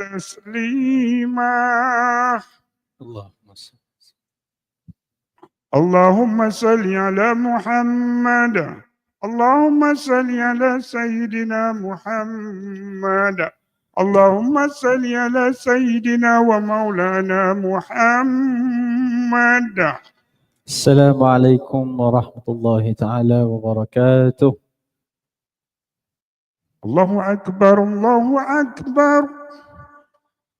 تسليما. اللهم صل اللهم صل على محمد. اللهم صل على سيدنا محمد. اللهم صل على سيدنا ومولانا محمد. السلام عليكم ورحمة الله تعالى وبركاته. الله أكبر الله أكبر.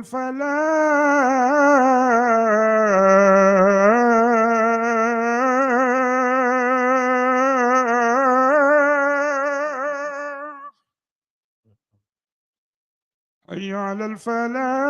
الفلاح حي على الفلاح.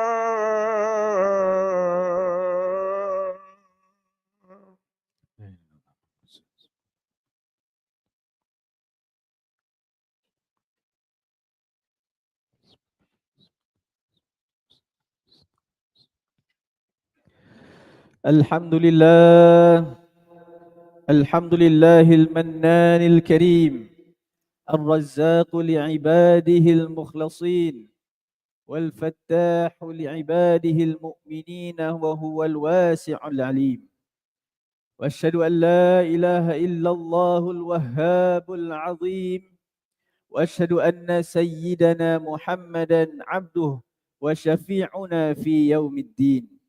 الحمد لله الحمد لله المنان الكريم الرزاق لعباده المخلصين والفتاح لعباده المؤمنين وهو الواسع العليم. وأشهد أن لا إله إلا الله الوهاب العظيم. وأشهد أن سيدنا محمدا عبده وشفيعنا في يوم الدين.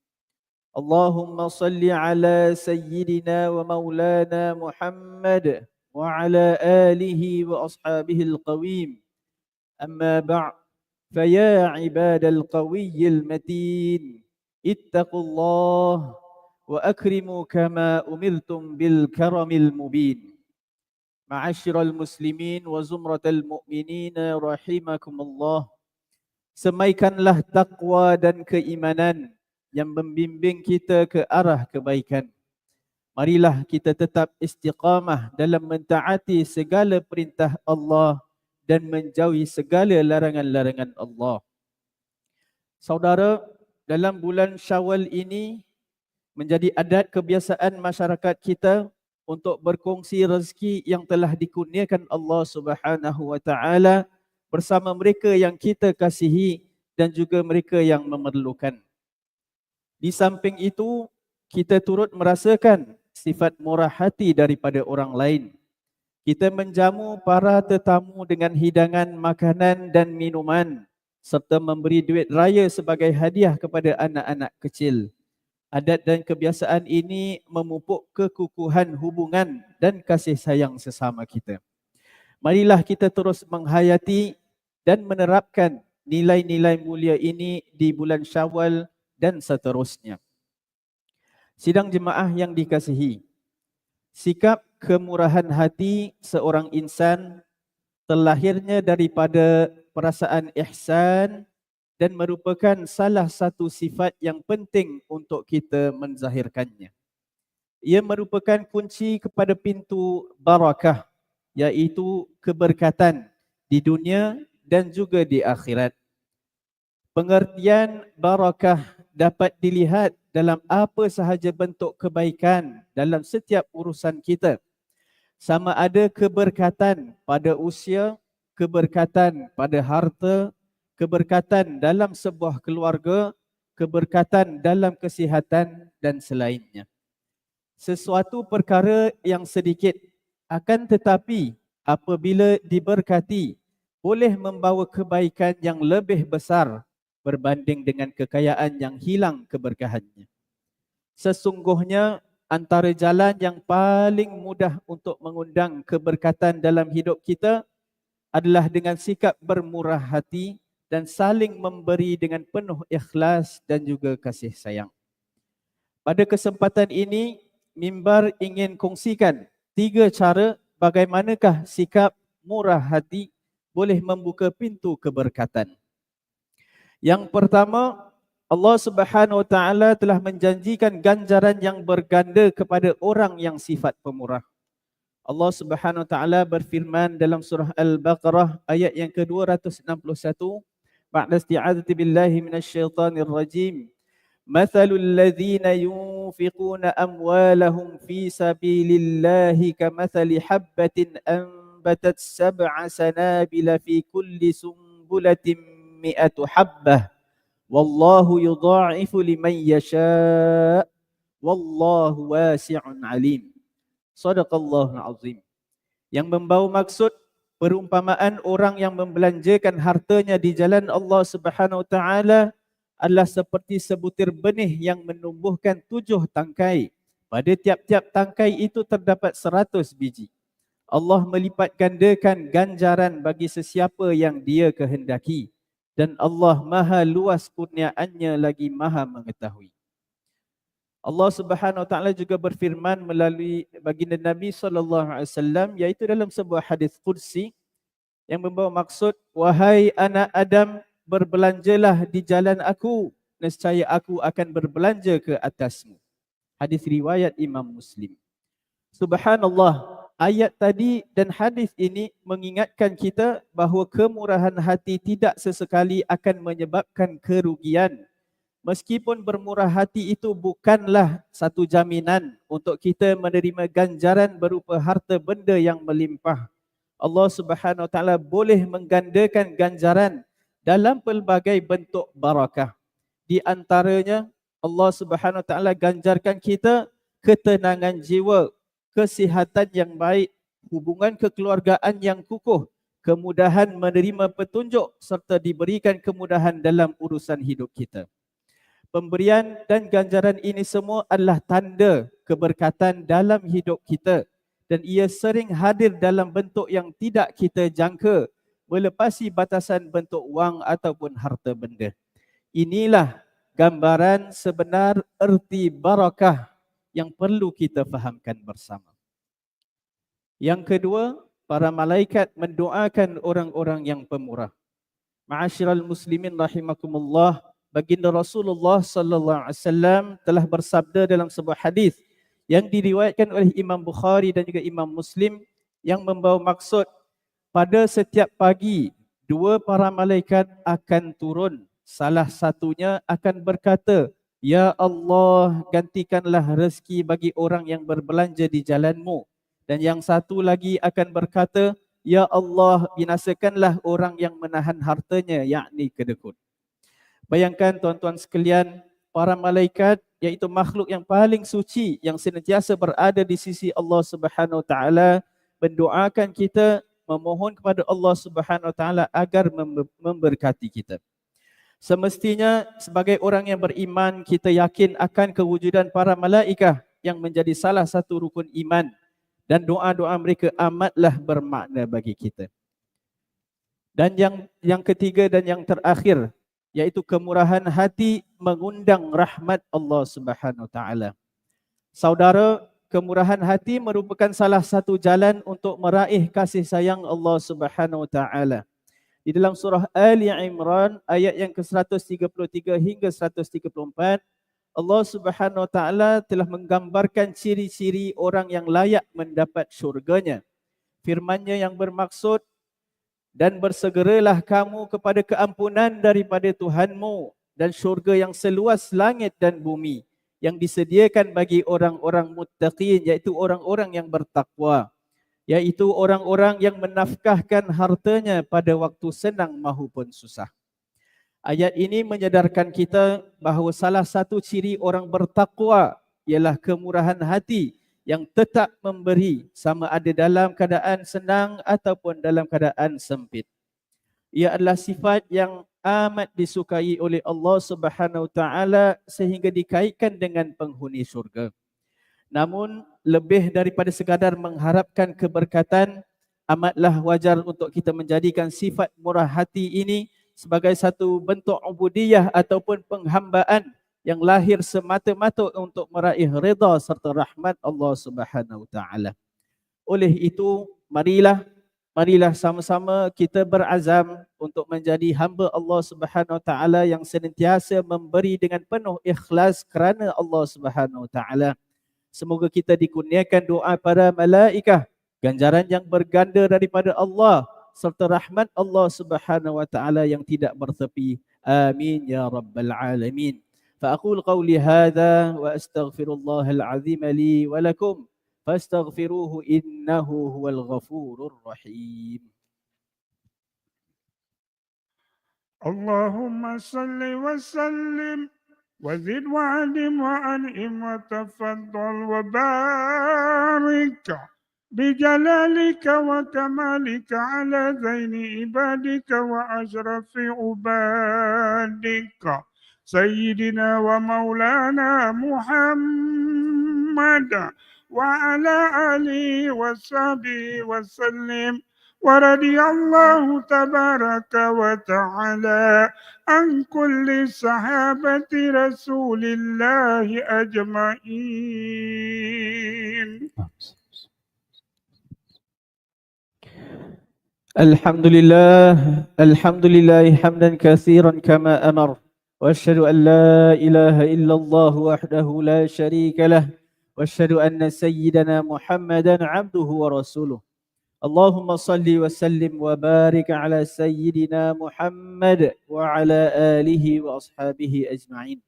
اللهم صل على سيدنا ومولانا محمد وعلى آله وأصحابه القويم. أما بعد فيا عباد القوي المتين اتقوا الله وأكرموا كما أمرتم بالكرم المبين. معاشر المسلمين وزمرة المؤمنين رحمكم الله. semaikanlah takwa dan keimanan yang membimbing kita ke arah kebaikan. Marilah kita tetap istiqamah dalam mentaati segala perintah Allah dan menjauhi segala larangan-larangan Allah. Saudara, dalam bulan Syawal ini menjadi adat kebiasaan masyarakat kita untuk berkongsi rezeki yang telah dikurniakan Allah Subhanahu wa taala bersama mereka yang kita kasihi dan juga mereka yang memerlukan. Di samping itu, kita turut merasakan sifat murah hati daripada orang lain. Kita menjamu para tetamu dengan hidangan makanan dan minuman serta memberi duit raya sebagai hadiah kepada anak-anak kecil. Adat dan kebiasaan ini memupuk kekukuhan hubungan dan kasih sayang sesama kita. Marilah kita terus menghayati dan menerapkan nilai-nilai mulia ini di bulan Syawal dan seterusnya. Sidang jemaah yang dikasihi, sikap kemurahan hati seorang insan terlahirnya daripada perasaan ihsan dan merupakan salah satu sifat yang penting untuk kita menzahirkannya. Ia merupakan kunci kepada pintu barakah iaitu keberkatan di dunia dan juga di akhirat. Pengertian barakah dapat dilihat dalam apa sahaja bentuk kebaikan dalam setiap urusan kita. Sama ada keberkatan pada usia, keberkatan pada harta, keberkatan dalam sebuah keluarga, keberkatan dalam kesihatan dan selainnya. Sesuatu perkara yang sedikit akan tetapi apabila diberkati boleh membawa kebaikan yang lebih besar berbanding dengan kekayaan yang hilang keberkahannya. Sesungguhnya antara jalan yang paling mudah untuk mengundang keberkatan dalam hidup kita adalah dengan sikap bermurah hati dan saling memberi dengan penuh ikhlas dan juga kasih sayang. Pada kesempatan ini, mimbar ingin kongsikan tiga cara bagaimanakah sikap murah hati boleh membuka pintu keberkatan. Yang pertama, Allah Subhanahu Wa Taala telah menjanjikan ganjaran yang berganda kepada orang yang sifat pemurah. Allah Subhanahu Wa Taala berfirman dalam surah Al-Baqarah ayat yang ke-261, ba'da isti'adzati billahi minasyaitonir rajim. مثل الذين ينفقون أموالهم في سبيل الله كمثل حبة أنبتت سبع سنابل في كل سنبلة mi'atu habbah. Wallahu yudha'ifu liman yasha. Wallahu wasi'un alim. Sadaqallahu azim. Yang membawa maksud perumpamaan orang yang membelanjakan hartanya di jalan Allah Subhanahu wa taala adalah seperti sebutir benih yang menumbuhkan tujuh tangkai. Pada tiap-tiap tangkai itu terdapat seratus biji. Allah melipat gandakan ganjaran bagi sesiapa yang dia kehendaki dan Allah maha luas kurniaannya lagi maha mengetahui. Allah Subhanahu Wa Taala juga berfirman melalui baginda Nabi sallallahu alaihi wasallam iaitu dalam sebuah hadis qudsi yang membawa maksud wahai anak Adam berbelanjalah di jalan aku nescaya aku akan berbelanja ke atasmu. Hadis riwayat Imam Muslim. Subhanallah ayat tadi dan hadis ini mengingatkan kita bahawa kemurahan hati tidak sesekali akan menyebabkan kerugian. Meskipun bermurah hati itu bukanlah satu jaminan untuk kita menerima ganjaran berupa harta benda yang melimpah. Allah Subhanahu Wa Taala boleh menggandakan ganjaran dalam pelbagai bentuk barakah. Di antaranya Allah Subhanahu Wa Taala ganjarkan kita ketenangan jiwa, kesihatan yang baik, hubungan kekeluargaan yang kukuh, kemudahan menerima petunjuk serta diberikan kemudahan dalam urusan hidup kita. Pemberian dan ganjaran ini semua adalah tanda keberkatan dalam hidup kita dan ia sering hadir dalam bentuk yang tidak kita jangka melepasi batasan bentuk wang ataupun harta benda. Inilah gambaran sebenar erti barakah yang perlu kita fahamkan bersama. Yang kedua, para malaikat mendoakan orang-orang yang pemurah. Ma'asyiral muslimin rahimakumullah, baginda Rasulullah sallallahu alaihi wasallam telah bersabda dalam sebuah hadis yang diriwayatkan oleh Imam Bukhari dan juga Imam Muslim yang membawa maksud pada setiap pagi dua para malaikat akan turun salah satunya akan berkata Ya Allah, gantikanlah rezeki bagi orang yang berbelanja di jalanmu. Dan yang satu lagi akan berkata, Ya Allah, binasakanlah orang yang menahan hartanya, yakni kedekut. Bayangkan tuan-tuan sekalian, para malaikat iaitu makhluk yang paling suci yang senantiasa berada di sisi Allah Subhanahu Wa Taala mendoakan kita, memohon kepada Allah Subhanahu Wa Taala agar mem- memberkati kita. Semestinya sebagai orang yang beriman kita yakin akan kewujudan para malaikat yang menjadi salah satu rukun iman dan doa-doa mereka amatlah bermakna bagi kita. Dan yang yang ketiga dan yang terakhir yaitu kemurahan hati mengundang rahmat Allah Subhanahu Taala. Saudara, kemurahan hati merupakan salah satu jalan untuk meraih kasih sayang Allah Subhanahu Taala. Di dalam surah Ali Imran ayat yang ke-133 hingga 134 Allah Subhanahu Wa Taala telah menggambarkan ciri-ciri orang yang layak mendapat syurganya. Firman-Nya yang bermaksud dan bersegeralah kamu kepada keampunan daripada Tuhanmu dan syurga yang seluas langit dan bumi yang disediakan bagi orang-orang muttaqin iaitu orang-orang yang bertakwa iaitu orang-orang yang menafkahkan hartanya pada waktu senang mahupun susah. Ayat ini menyadarkan kita bahawa salah satu ciri orang bertakwa ialah kemurahan hati yang tetap memberi sama ada dalam keadaan senang ataupun dalam keadaan sempit. Ia adalah sifat yang amat disukai oleh Allah Subhanahu taala sehingga dikaitkan dengan penghuni syurga. Namun lebih daripada sekadar mengharapkan keberkatan amatlah wajar untuk kita menjadikan sifat murah hati ini sebagai satu bentuk ubudiyah ataupun penghambaan yang lahir semata-mata untuk meraih redha serta rahmat Allah Subhanahu taala. Oleh itu, marilah marilah sama-sama kita berazam untuk menjadi hamba Allah Subhanahu taala yang senantiasa memberi dengan penuh ikhlas kerana Allah Subhanahu taala. Semoga kita dikurniakan doa para malaikat, ganjaran yang berganda daripada Allah serta rahmat Allah Subhanahu wa taala yang tidak bertepi. Amin ya rabbal alamin. فأقول قولي هذا وأستغفر الله العظيم لي ولكم فاستغفروه إنه هو الغفور الرحيم اللهم صل وسلم وزد وعلم وأنعم وتفضل وبارك بجلالك وكمالك على زين عبادك وأشرف عبادك. سيدنا ومولانا محمد وعلى آله وصحبه وسلم. ورضي الله تبارك وتعالى عن كل صحابة رسول الله أجمعين. الحمد لله الحمد لله حمدا كثيرا كما أمر وأشهد أن لا إله إلا الله وحده لا شريك له وأشهد أن سيدنا محمدا عبده ورسوله. اللهم صل وسلم وبارك على سيدنا محمد وعلى آله وأصحابه أجمعين.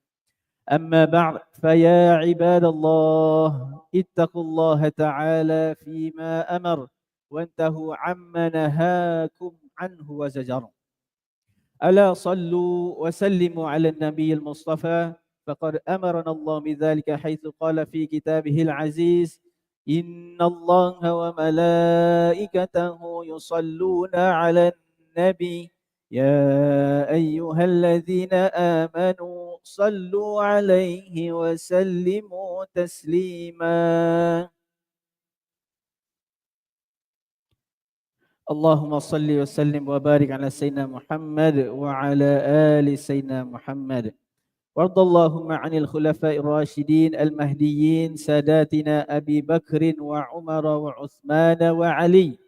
أما بعد فيا عباد الله اتقوا الله تعالى فيما أمر وانتهوا عما نهاكم عنه وزجر ألا صلوا وسلموا على النبي المصطفى فقد أمرنا الله بذلك حيث قال في كتابه العزيز إن الله وملائكته يصلون على النبي يا أيها الذين آمنوا صلوا عليه وسلموا تسليما. اللهم صل وسلم وبارك على سيدنا محمد وعلى آل سيدنا محمد. وارض اللهم عن الخلفاء الراشدين المهديين ساداتنا أبي بكر وعمر وعثمان وعلي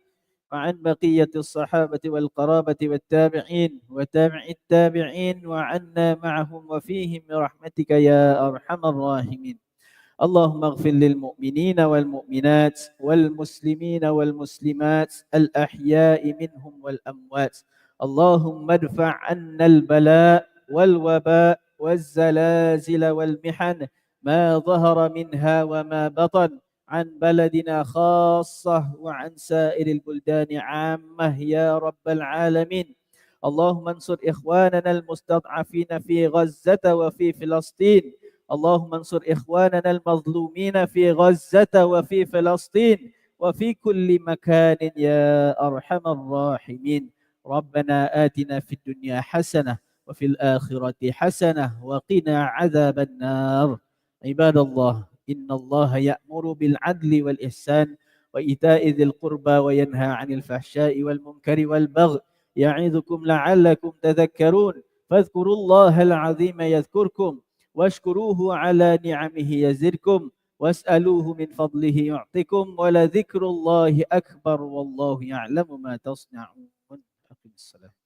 وعن بقية الصحابة والقرابة والتابعين وتابع التابعين وعنا معهم وفيهم برحمتك يا أرحم الراحمين. اللهم اغفر للمؤمنين والمؤمنات والمسلمين والمسلمات الأحياء منهم والأموات. اللهم ادفع عنا البلاء والوباء والزلازل والمحن ما ظهر منها وما بطن. عن بلدنا خاصة وعن سائر البلدان عامة يا رب العالمين. اللهم انصر إخواننا المستضعفين في غزة وفي فلسطين. اللهم انصر إخواننا المظلومين في غزة وفي فلسطين. وفي كل مكان يا أرحم الراحمين. ربنا آتنا في الدنيا حسنة وفي الآخرة حسنة وقنا عذاب النار. عباد الله إن الله يأمر بالعدل والإحسان وإيتاء ذي القربى وينهى عن الفحشاء والمنكر والبغي. يعظكم لعلكم تذكرون. فاذكروا الله العظيم يذكركم واشكروه على نعمه يزدكم. واسألوه من فضله يعطكم ولذكر الله أكبر والله يعلم ما تصنعون. أقم الصلاة.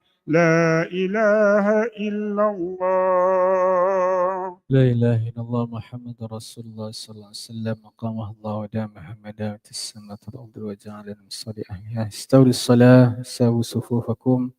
لا إله إلا الله. لا إله إلا الله محمد رسول الله صلى الله عليه وسلم. مقامه الله ودامه مدامة السماء والأرض وجعل المصلي. أحياء. استولي الصلاة ساووا صفوفكم.